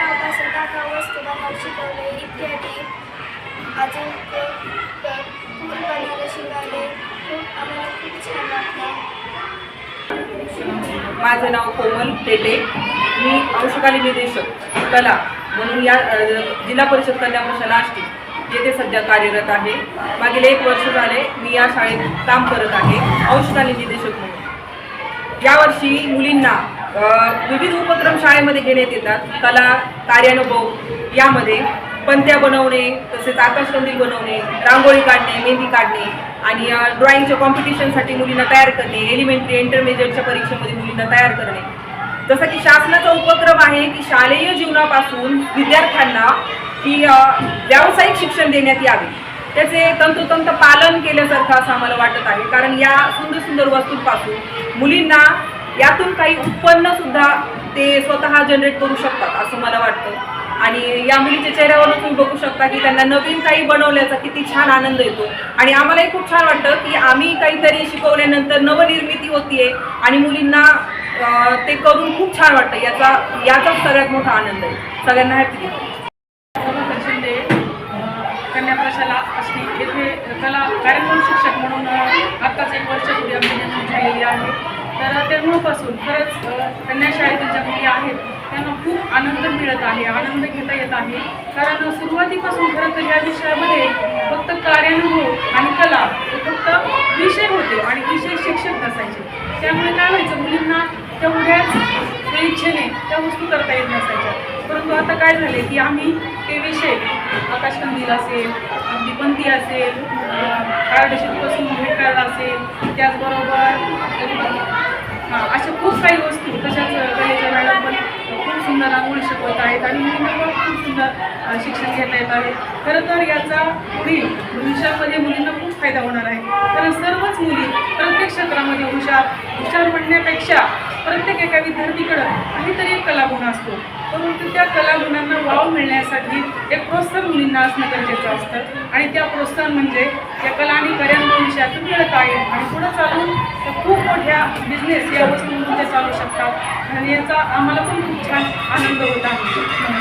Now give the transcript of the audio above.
कापासून काका वस्तू बनवायला शिकवले इत्यादी अजून ते क- फूल बनायला शिकवले खूप आम्हाला खूप छान वाटलं माझं नाव कोमल टेटे मी अंशकालीन निदेशक कला म्हणून या जिल्हा परिषद कन्या प्रशाला आष्टी येथे सध्या कार्यरत आहे. मागील एक वर्ष झाले मी या शाळेत काम करत आहे. अंशकालीन निदेशक म्हणून. यावर्षी मुलींना विविध उपक्रम शाळेमध्ये घेण्यात येतात. कला कार्यानुभव यामध्ये पंत्या बनवणे तसेच आकाशकंदील बनवणे रांगोळी काढणे मेहंदी काढणे आणि अ, ड्रॉइंगच्या कॉम्पिटिशनसाठी मुलींना तयार करणे एलिमेंटरी इंटरमिजिएटच्या परीक्षेमध्ये मुलींना तयार करणे. जसं की शासनाचा उपक्रम आहे की शालेय जीवनापासून विद्यार्थ्यांना की व्यावसायिक शिक्षण देण्यात यावे. त्याचे तंतोतंत पालन केल्यासारखं असं आम्हाला वाटत आहे. कारण या सुंदर सुंदर वस्तूंपासून मुलींना यातून काही उत्पन्न सुद्धा ते स्वतः जनरेट करू शकतात असं मला वाटतं. आणि या मुलीच्या चेहऱ्यावर तुम्ही बघू शकता की त्यांना नवीन काही बनवल्याचा किती छान आनंद येतो. आणि आम्हालाही खूप छान वाटतं की आम्ही काहीतरी शिकवल्यानंतर नवनिर्मिती होतीये आणि मुलींना ते करून खूप छान वाटतं. याचा याचाच सगळ्यात मोठा आनंद आहे. सगळ्यांना हॅपी शिंदे कन्या प्रशाला असली येथे कला कार्यक्रम आहे. तर तेव्हापासून खरंच कन्याशाळेतील ज्या मुली आहेत त्यांना खूप आनंद मिळत आहे आनंद घेता येत आहे. कारण सुरुवातीपासून खरं तर या विषयामध्ये फक्त कार्यानुभव आणि कला हे फक्त विषय होते आणि विषय शिक्षक नसायचे. त्यामुळे काय व्हायचं मुलींना तेवढ्याच इच्छेने त्या वस्तू करता येत नसायच्या. परंतु आता काय झाले की आम्ही ते विषय आकाशकंदील असेल दिपंती असेल कार्डशीटपासून भेटायला असेल त्याचबरोबर अशा खूप काही वस्तू तशाच कलेच्या मॅडम पण खूप सुंदर रांगोळी शिकवत आहेत आणि मुलींना पण खूप सुंदर शिक्षण घेता येत आहे. खरं तर याचा पुढील भविष्यामध्ये मुलींना खूप फायदा होणार आहे. कारण सर्वच मुली प्रत्येक क्षेत्रामध्ये हुशार हुशार म्हणण्यापेक्षा प्रत्येक एका विद्यार्थीकडं काहीतरी एक कलागुण असतो. परंतु त्या कलागुणांना वाव मिळण्यासाठी एक प्रोत्साहन मुलींना असणं गरजेचं असतं. आणि त्या प्रोत्साहन म्हणजे या कला आणि कार्यानुभव विषयातून मिळत आहे. आणि पुढं चालून त्या खूप मोठ्या बिझनेस या वस्तूंमध्ये चालू शकतात. आणि याचा आम्हाला पण खूप छान आनंद होत आहे.